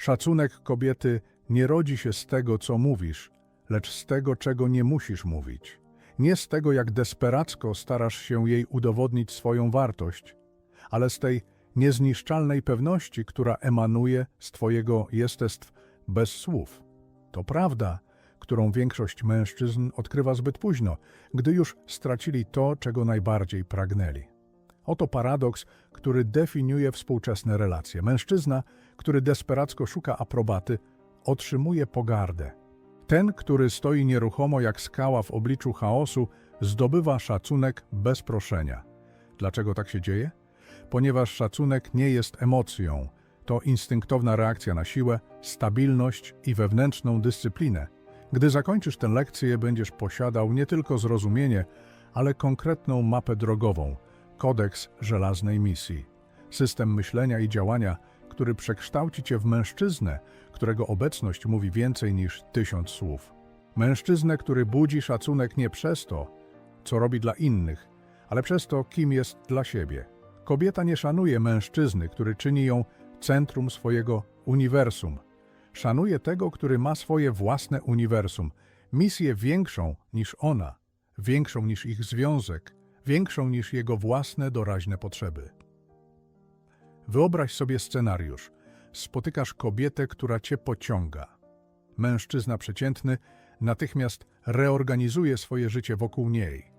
Szacunek kobiety nie rodzi się z tego, co mówisz, lecz z tego, czego nie musisz mówić. Nie z tego, jak desperacko starasz się jej udowodnić swoją wartość, ale z tej niezniszczalnej pewności, która emanuje z Twojego jestestw bez słów. To prawda, którą większość mężczyzn odkrywa zbyt późno, gdy już stracili to, czego najbardziej pragnęli. Oto paradoks, który definiuje współczesne relacje. Mężczyzna, który desperacko szuka aprobaty, otrzymuje pogardę. Ten, który stoi nieruchomo jak skała w obliczu chaosu, zdobywa szacunek bez proszenia. Dlaczego tak się dzieje? Ponieważ szacunek nie jest emocją, to instynktowna reakcja na siłę, stabilność i wewnętrzną dyscyplinę. Gdy zakończysz tę lekcję, będziesz posiadał nie tylko zrozumienie, ale konkretną mapę drogową, kodeks żelaznej misji, system myślenia i działania, który przekształci cię w mężczyznę, którego obecność mówi więcej niż tysiąc słów. Mężczyznę, który budzi szacunek nie przez to, co robi dla innych, ale przez to, kim jest dla siebie. Kobieta nie szanuje mężczyzny, który czyni ją centrum swojego uniwersum. Szanuje tego, który ma swoje własne uniwersum, misję większą niż ona, większą niż ich związek, większą niż jego własne doraźne potrzeby. Wyobraź sobie scenariusz. Spotykasz kobietę, która cię pociąga. Mężczyzna przeciętny natychmiast reorganizuje swoje życie wokół niej.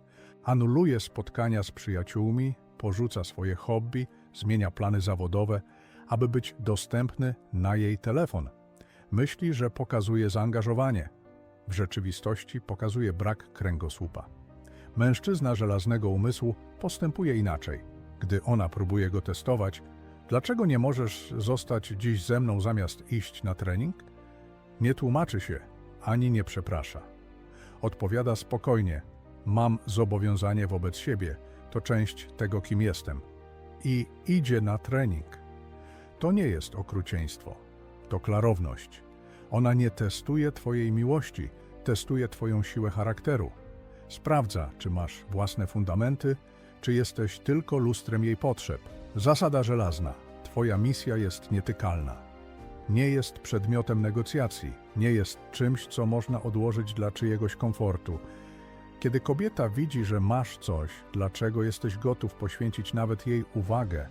Anuluje spotkania z przyjaciółmi, porzuca swoje hobby, zmienia plany zawodowe, aby być dostępny na jej telefon. Myśli, że pokazuje zaangażowanie. W rzeczywistości pokazuje brak kręgosłupa. Mężczyzna żelaznego umysłu postępuje inaczej. Gdy ona próbuje go testować, dlaczego nie możesz zostać dziś ze mną zamiast iść na trening? Nie tłumaczy się, ani nie przeprasza. Odpowiada spokojnie: Mam zobowiązanie wobec siebie, to część tego, kim jestem. I idzie na trening. To nie jest okrucieństwo, to klarowność. Ona nie testuje Twojej miłości, testuje Twoją siłę charakteru. Sprawdza, czy masz własne fundamenty, czy jesteś tylko lustrem jej potrzeb. Zasada żelazna. Twoja misja jest nietykalna. Nie jest przedmiotem negocjacji, nie jest czymś, co można odłożyć dla czyjegoś komfortu. Kiedy kobieta widzi, że masz coś, dlaczego jesteś gotów poświęcić nawet jej uwagę,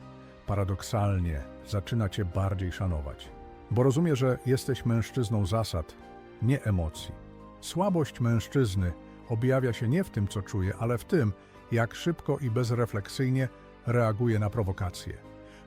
paradoksalnie zaczyna cię bardziej szanować. Bo rozumie, że jesteś mężczyzną zasad, nie emocji. Słabość mężczyzny objawia się nie w tym, co czuje, ale w tym, jak szybko i bezrefleksyjnie reaguje na prowokacje.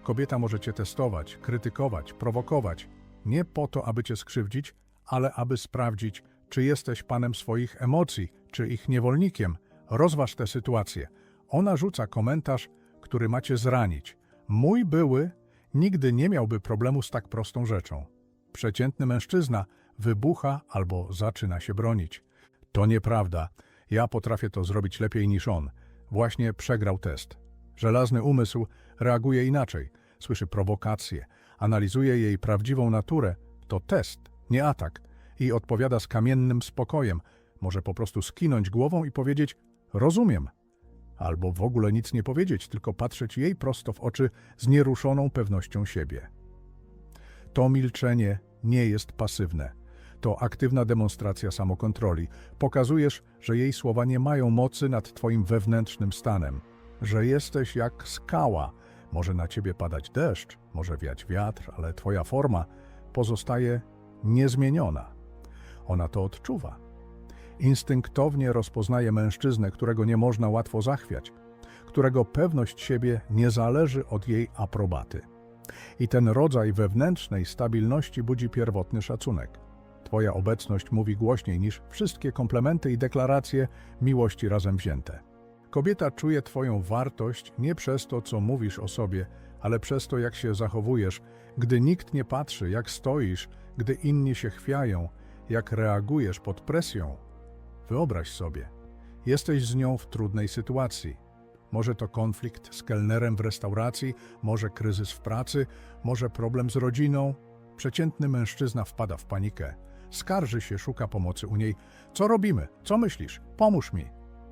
Kobieta może cię testować, krytykować, prowokować, nie po to, aby cię skrzywdzić, ale aby sprawdzić, czy jesteś panem swoich emocji, czy ich niewolnikiem. Rozważ tę sytuację. Ona rzuca komentarz, który macie zranić. Mój były nigdy nie miałby problemu z tak prostą rzeczą. Przeciętny mężczyzna wybucha albo zaczyna się bronić. To nieprawda. Ja potrafię to zrobić lepiej niż on. Właśnie przegrał test. Żelazny umysł reaguje inaczej. Słyszy prowokację, analizuje jej prawdziwą naturę. To test, nie atak. I odpowiada z kamiennym spokojem. Może po prostu skinąć głową i powiedzieć: Rozumiem. Albo w ogóle nic nie powiedzieć, tylko patrzeć jej prosto w oczy z nieruszoną pewnością siebie. To milczenie nie jest pasywne. To aktywna demonstracja samokontroli. Pokazujesz, że jej słowa nie mają mocy nad twoim wewnętrznym stanem, że jesteś jak skała. Może na ciebie padać deszcz, może wiać wiatr, ale twoja forma pozostaje niezmieniona. Ona to odczuwa. Instynktownie rozpoznaje mężczyznę, którego nie można łatwo zachwiać, którego pewność siebie nie zależy od jej aprobaty. I ten rodzaj wewnętrznej stabilności budzi pierwotny szacunek. Twoja obecność mówi głośniej niż wszystkie komplementy i deklaracje miłości razem wzięte. Kobieta czuje Twoją wartość nie przez to, co mówisz o sobie, ale przez to, jak się zachowujesz, gdy nikt nie patrzy, jak stoisz, gdy inni się chwiają, jak reagujesz pod presją. Wyobraź sobie, jesteś z nią w trudnej sytuacji. Może to konflikt z kelnerem w restauracji, może kryzys w pracy, może problem z rodziną. Przeciętny mężczyzna wpada w panikę. Skarży się, szuka pomocy u niej. Co robimy? Co myślisz? Pomóż mi.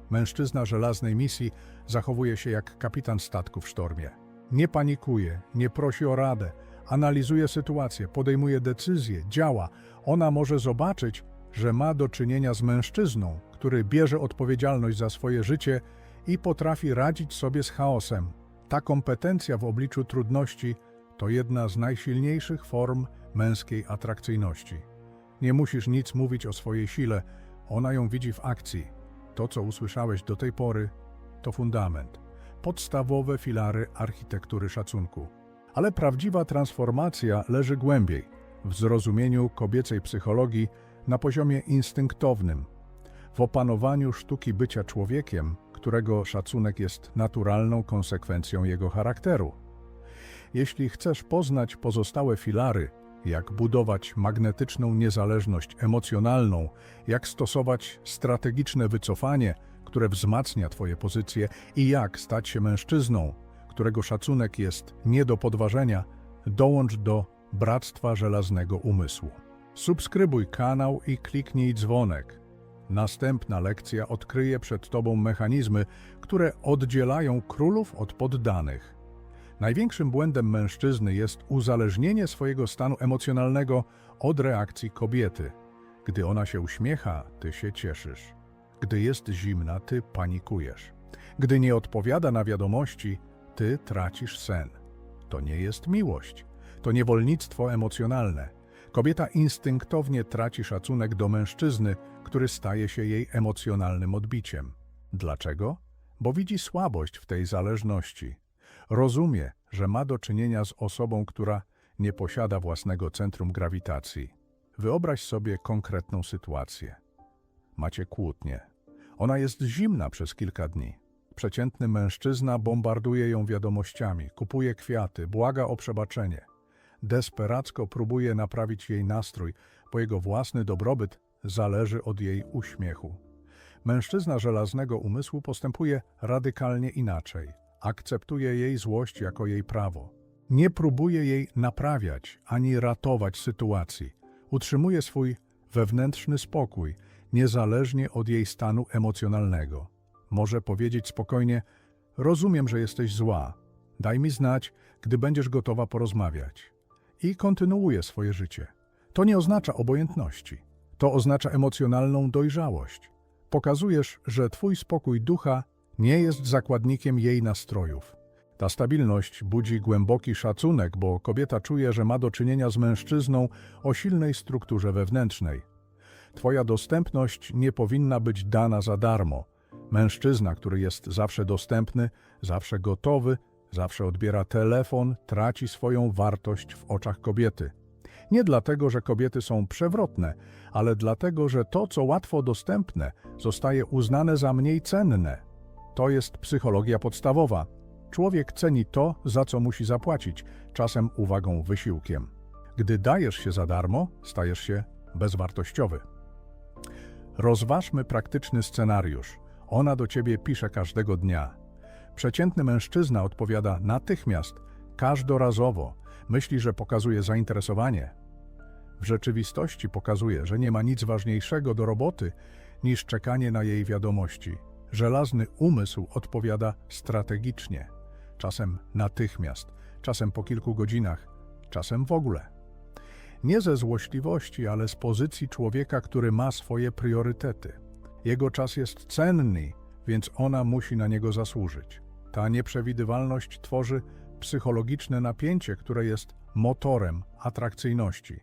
Mężczyzna żelaznej misji zachowuje się jak kapitan statku w sztormie. Nie panikuje, nie prosi o radę, analizuje sytuację, podejmuje decyzje, działa. Ona może zobaczyć, że ma do czynienia z mężczyzną, który bierze odpowiedzialność za swoje życie i potrafi radzić sobie z chaosem. Ta kompetencja w obliczu trudności to jedna z najsilniejszych form męskiej atrakcyjności. Nie musisz nic mówić o swojej sile, ona ją widzi w akcji. To, co usłyszałeś do tej pory, to fundament, podstawowe filary architektury szacunku. Ale prawdziwa transformacja leży głębiej, w zrozumieniu kobiecej psychologii na poziomie instynktownym, w opanowaniu sztuki bycia człowiekiem, którego szacunek jest naturalną konsekwencją jego charakteru. Jeśli chcesz poznać pozostałe filary, jak budować magnetyczną niezależność emocjonalną, jak stosować strategiczne wycofanie, które wzmacnia Twoje pozycje i jak stać się mężczyzną, którego szacunek jest nie do podważenia, dołącz do Bractwa Żelaznego Umysłu. Subskrybuj kanał i kliknij dzwonek. Następna lekcja odkryje przed Tobą mechanizmy, które oddzielają królów od poddanych. Największym błędem mężczyzny jest uzależnienie swojego stanu emocjonalnego od reakcji kobiety. Gdy ona się uśmiecha, ty się cieszysz. Gdy jest zimna, ty panikujesz. Gdy nie odpowiada na wiadomości, ty tracisz sen. To nie jest miłość. To niewolnictwo emocjonalne. Kobieta instynktownie traci szacunek do mężczyzny, który staje się jej emocjonalnym odbiciem. Dlaczego? Bo widzi słabość w tej zależności. Rozumie, że ma do czynienia z osobą, która nie posiada własnego centrum grawitacji. Wyobraź sobie konkretną sytuację. Macie kłótnię. Ona jest zimna przez kilka dni. Przeciętny mężczyzna bombarduje ją wiadomościami, kupuje kwiaty, błaga o przebaczenie. Desperacko próbuje naprawić jej nastrój, bo jego własny dobrobyt zależy od jej uśmiechu. Mężczyzna żelaznego umysłu postępuje radykalnie inaczej. Akceptuje jej złość jako jej prawo. Nie próbuje jej naprawiać ani ratować sytuacji. Utrzymuje swój wewnętrzny spokój, niezależnie od jej stanu emocjonalnego. Może powiedzieć spokojnie: Rozumiem, że jesteś zła. Daj mi znać, gdy będziesz gotowa porozmawiać. I kontynuuje swoje życie. To nie oznacza obojętności. To oznacza emocjonalną dojrzałość. Pokazujesz, że twój spokój ducha nie jest zakładnikiem jej nastrojów. Ta stabilność budzi głęboki szacunek, bo kobieta czuje, że ma do czynienia z mężczyzną o silnej strukturze wewnętrznej. Twoja dostępność nie powinna być dana za darmo. Mężczyzna, który jest zawsze dostępny, zawsze gotowy, zawsze odbiera telefon, traci swoją wartość w oczach kobiety. Nie dlatego, że kobiety są przewrotne, ale dlatego, że to, co łatwo dostępne, zostaje uznane za mniej cenne. To jest psychologia podstawowa. Człowiek ceni to, za co musi zapłacić, czasem uwagą, wysiłkiem. Gdy dajesz się za darmo, stajesz się bezwartościowy. Rozważmy praktyczny scenariusz. Ona do ciebie pisze każdego dnia. Przeciętny mężczyzna odpowiada natychmiast, każdorazowo. Myśli, że pokazuje zainteresowanie. W rzeczywistości pokazuje, że nie ma nic ważniejszego do roboty niż czekanie na jej wiadomości. Żelazny umysł odpowiada strategicznie, czasem natychmiast, czasem po kilku godzinach, czasem w ogóle. Nie ze złośliwości, ale z pozycji człowieka, który ma swoje priorytety. Jego czas jest cenny, więc ona musi na niego zasłużyć. Ta nieprzewidywalność tworzy psychologiczne napięcie, które jest motorem atrakcyjności.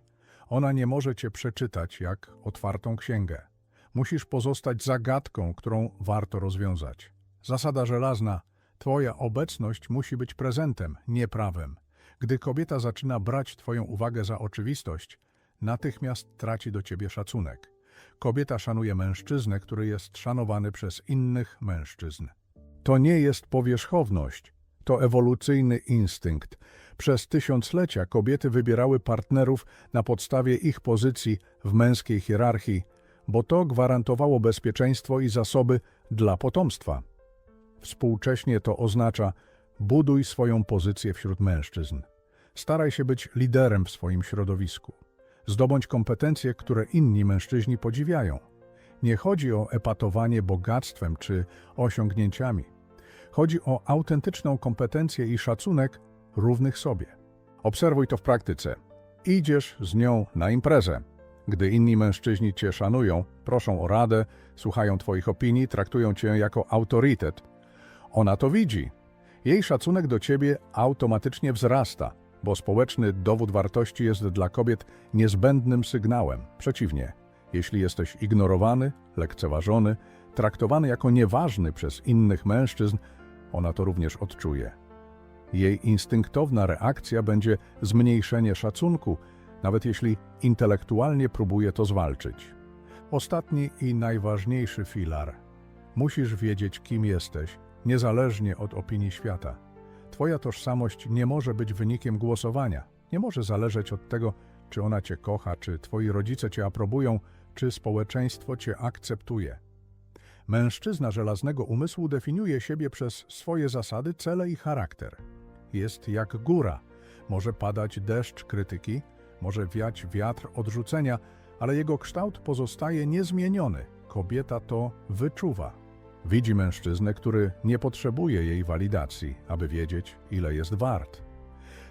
Ona nie może cię przeczytać jak otwartą księgę. Musisz pozostać zagadką, którą warto rozwiązać. Zasada żelazna: Twoja obecność musi być prezentem, nie prawem. Gdy kobieta zaczyna brać Twoją uwagę za oczywistość, natychmiast traci do Ciebie szacunek. Kobieta szanuje mężczyznę, który jest szanowany przez innych mężczyzn. To nie jest powierzchowność, to ewolucyjny instynkt. Przez tysiąclecia kobiety wybierały partnerów na podstawie ich pozycji w męskiej hierarchii, bo to gwarantowało bezpieczeństwo i zasoby dla potomstwa. Współcześnie to oznacza buduj swoją pozycję wśród mężczyzn. Staraj się być liderem w swoim środowisku. Zdobądź kompetencje, które inni mężczyźni podziwiają. Nie chodzi o epatowanie bogactwem czy osiągnięciami. Chodzi o autentyczną kompetencję i szacunek równych sobie. Obserwuj to w praktyce. Idziesz z nią na imprezę. Gdy inni mężczyźni cię szanują, proszą o radę, słuchają twoich opinii, traktują cię jako autorytet. Ona to widzi. Jej szacunek do ciebie automatycznie wzrasta, bo społeczny dowód wartości jest dla kobiet niezbędnym sygnałem. Przeciwnie, jeśli jesteś ignorowany, lekceważony, traktowany jako nieważny przez innych mężczyzn, ona to również odczuje. Jej instynktowna reakcja będzie zmniejszenie szacunku, nawet jeśli intelektualnie próbuje to zwalczyć. Ostatni i najważniejszy filar. Musisz wiedzieć, kim jesteś, niezależnie od opinii świata. Twoja tożsamość nie może być wynikiem głosowania. Nie może zależeć od tego, czy ona cię kocha, czy twoi rodzice cię aprobują, czy społeczeństwo cię akceptuje. Mężczyzna żelaznego umysłu definiuje siebie przez swoje zasady, cele i charakter. Jest jak góra. Może padać deszcz krytyki, może wiać wiatr odrzucenia, ale jego kształt pozostaje niezmieniony. Kobieta to wyczuwa. Widzi mężczyznę, który nie potrzebuje jej walidacji, aby wiedzieć, ile jest wart.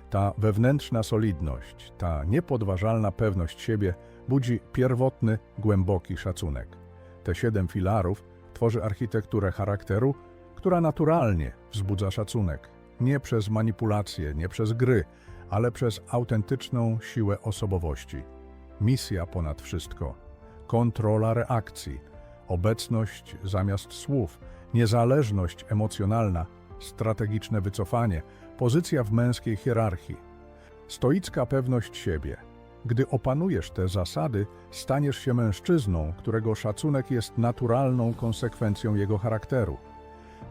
Ta wewnętrzna solidność, ta niepodważalna pewność siebie budzi pierwotny, głęboki szacunek. Te siedem filarów tworzy architekturę charakteru, która naturalnie wzbudza szacunek. Nie przez manipulacje, nie przez gry, ale przez autentyczną siłę osobowości. Misja ponad wszystko, kontrola reakcji, obecność zamiast słów, niezależność emocjonalna, strategiczne wycofanie, pozycja w męskiej hierarchii. Stoicka pewność siebie. Gdy opanujesz te zasady, staniesz się mężczyzną, którego szacunek jest naturalną konsekwencją jego charakteru.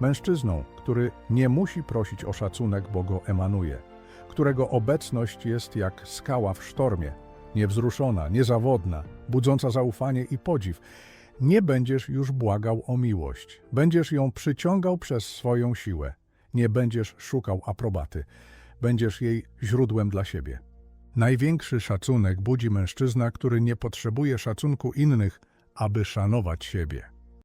Mężczyzną, który nie musi prosić o szacunek, bo go emanuje, którego obecność jest jak skała w sztormie, niewzruszona, niezawodna, budząca zaufanie i podziw. Nie będziesz już błagał o miłość, będziesz ją przyciągał przez swoją siłę. Nie będziesz szukał aprobaty, będziesz jej źródłem dla siebie. Największy szacunek budzi mężczyzna, który nie potrzebuje szacunku innych, aby szanować siebie.